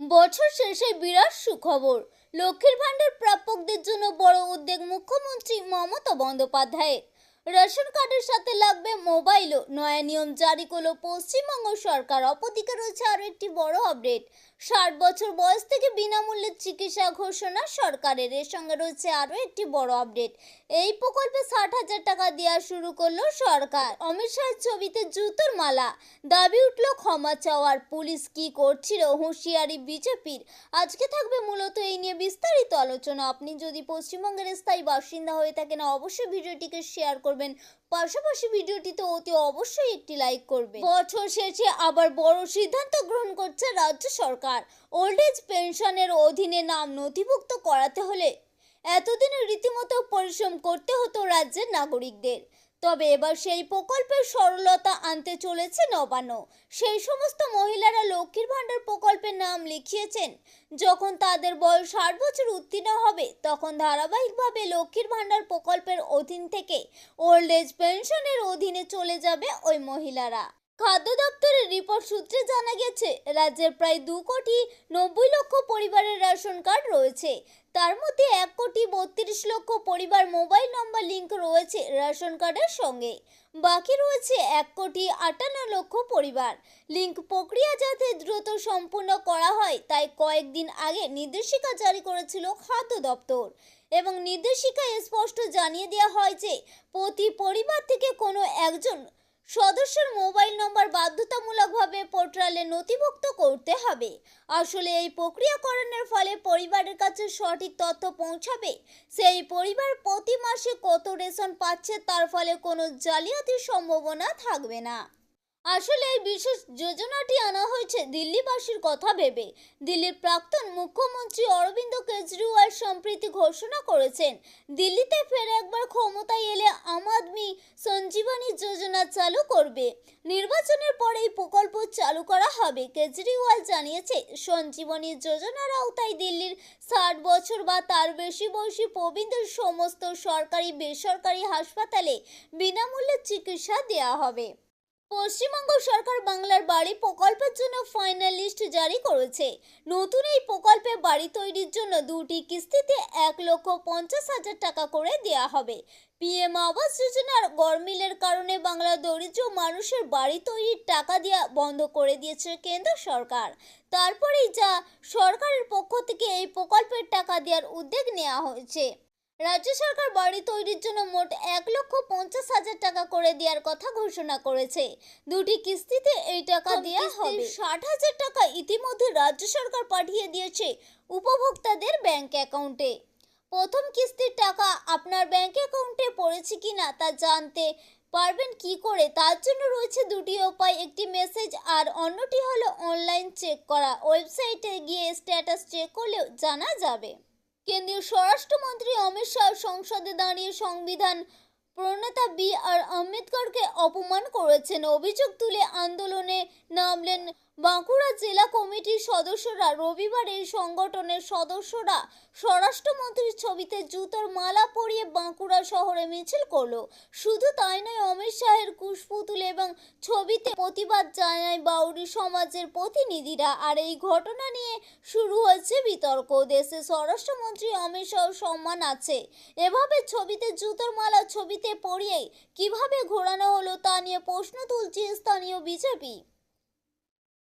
বছর শেষে বিরাট সুখবর। লক্ষ্মীর ভাণ্ডার প্রাপকদের জন্য বড় উদ্যোগ মুখ্যমন্ত্রী মমতা বন্দ্যোপাধ্যায়ের। রেশন কার্ডের সাথে লাগবে মোবাইলও। নয়া নিয়ম জারি করল পশ্চিমবঙ্গ সরকার। অপরদিকে রয়েছে আরও একটি বড় আপডেট। ষাট বছর বয়স থেকে বিনামূল্যে চিকিৎসা ঘোষণা সরকারের। এর সঙ্গে রয়েছে আরও একটি বড় আপডেট। এই প্রকল্পে ষাট হাজার টাকা দেওয়া শুরু করল সরকার। অমিত শাহের ছবিতে জুতোর মালা। দাবি উঠল ক্ষমা চাওয়ার। পুলিশ কি করছিল? হুঁশিয়ারি বিজেপির। আজকে থাকবে মূলত এই নিয়ে বিস্তারিত আলোচনা। আপনি যদি পশ্চিমবঙ্গের স্থায়ী বাসিন্দা হয়ে থাকেন, অবশ্যই ভিডিওটিকে শেয়ার করবেন। পাশাপাশি ভিডিওটিতে অতি অবশ্যই একটি লাইক করবে বছর শেষে আবার বড় সিদ্ধান্ত গ্রহণ করছে রাজ্য সরকার। ওল্ড এজ পেনশনের অধীনে নাম নথিভুক্ত করাতে হলে এতদিনে রীতিমতো পরিশ্রম করতে হতো রাজ্যের নাগরিকদের। তবে এবার সেই প্রকল্পের সরলতা আনতে চলেছে নবান্ন। সেই সমস্ত মহিলারা লক্ষ্মীর ভাণ্ডার প্রকল্পের নাম লিখিয়েছেন। যখন তাদের বয়স ষাট বছর উত্তীর্ণ হবে, তখন ধারাবাহিকভাবে লক্ষ্মীর ভাণ্ডার প্রকল্পের অধীন থেকে ওল্ড এজ পেনশনের অধীনে চলে যাবে ওই মহিলারা। খাদ্য দপ্তরের রিপোর্ট সূত্রে জানা গেছে, রাজ্যের প্রায় দু কোটি নব্বই লক্ষ পরিবারের রেশন কার্ড রয়েছে। তার মধ্যে এক কোটি বত্রিশ লক্ষ পরিবার মোবাইল নম্বর লিঙ্ক রয়েছে রেশন কার্ডের সঙ্গে। বাকি রয়েছে এক কোটি আটান্ন লক্ষ পরিবার। লিঙ্ক প্রক্রিয়া যাতে দ্রুত সম্পূর্ণ করা হয়, তাই কয়েকদিন আগে নির্দেশিকা জারি করেছিল খাদ্য দপ্তর। এবং নির্দেশিকায় স্পষ্ট জানিয়ে দেওয়া হয় যে, প্রতি পরিবার থেকে কোনো একজন সদস্যের মোবাইল নম্বর বাধ্যতামূলকভাবে পোর্টালে নথিভুক্ত করতে হবে। আসলে এই প্রক্রিয়াকরণের ফলে পরিবারের কাছে সঠিক তথ্য পৌঁছাবে। সেই পরিবার প্রতি মাসে কত রেশন পাচ্ছে তার ফলে কোনো জালিয়াতির সম্ভাবনা থাকবে না। আসলে এই বিশেষ যোজনাটি আনা হয়েছে দিল্লিবাসীর কথা ভেবে। দিল্লির প্রাক্তন মুখ্যমন্ত্রী অরবিন্দ কেজরিওয়াল সম্প্রীতি ঘোষণা করেছেন, দিল্লিতে ফের একবার ক্ষমতায় যোজনা চালু করবে। নির্বাচনের পর এই প্রকল্প চালু করা হবে, কেজরিওয়াল জানিয়েছে। সঞ্জীবনী যোজনার আওতায় দিল্লির ষাট বছর বা তার বেশি বয়সী প্রবীণদের সমস্ত সরকারি বেসরকারি হাসপাতালে বিনামূল্যে চিকিৎসা দেওয়া হবে। পশ্চিমবঙ্গ সরকার বাংলার বাড়ি প্রকল্পের জন্য ফাইনাল লিস্ট জারি করেছে। নতুন এই প্রকল্পে বাড়ি তৈরির জন্য দুটি কিস্তিতে এক লক্ষ পঞ্চাশ হাজার টাকা করে দেওয়া হবে। পিএম আবাস যোজনার গরমিলের কারণে বাংলার দরিদ্র মানুষের বাড়ি তৈরির টাকা দেওয়া বন্ধ করে দিয়েছে কেন্দ্র সরকার। তারপরেই যা সরকারের পক্ষ থেকে এই প্রকল্পের টাকা দেওয়ার উদ্যোগ নেওয়া হয়েছে। রাজ্য সরকার বাড়ি তৈরির জন্য মোট এক লক্ষ পঞ্চাশ হাজার টাকা করে দেওয়ার কথা ঘোষণা করেছে। দুটি কিস্তিতে এই টাকা দেওয়া হবে। ষাট হাজার টাকা ইতিমধ্যে রাজ্য সরকার পাঠিয়ে দিয়েছে উপভোক্তাদের ব্যাংক অ্যাকাউন্টে। প্রথম কিস্তির টাকা আপনার ব্যাংক অ্যাকাউন্টে পড়েছে কি না তা জানতে পারবেন কি করে? তার জন্য রয়েছে দুটি উপায়, একটি মেসেজ আর অন্যটি হলো অনলাইন চেক করা। ওয়েবসাইটে গিয়ে স্ট্যাটাস চেক করলেও জানা যাবে। কেন্দ্রীয় স্বরাষ্ট্রমন্ত্রী অমিত শাহ সংসদে দাঁড়িয়ে সংবিধান প্রণেতা বি আর আম্বেদকরকে অপমান করেছেন। অভিযোগ তুলে আন্দোলনে নামলেন বাঁকুড়া জেলা কমিটির সদস্যরা রবিবার এই সংগঠনের সদস্যরা স্বরাষ্ট্রমন্ত্রীর ছবিতে জুতোর মালা পরিয়ে বাঁকুড়া শহরে মিছিল করল। শুধু তাই নয়, অমিত শাহের কুশপুতুল এবং ছবিতে প্রতিবাদ জানায় বাউরি সমাজের প্রতিনিধিরা। আর এই ঘটনা নিয়ে শুরু হয়েছে বিতর্ক। দেশে স্বরাষ্ট্রমন্ত্রী অমিত শাহ সম্মান আছে। এভাবে ছবিতে জুতোর মালা ছবিতে পরিয়ে কীভাবে ঘোরানো হলো তা নিয়ে প্রশ্ন তুলছে স্থানীয় বিজেপি।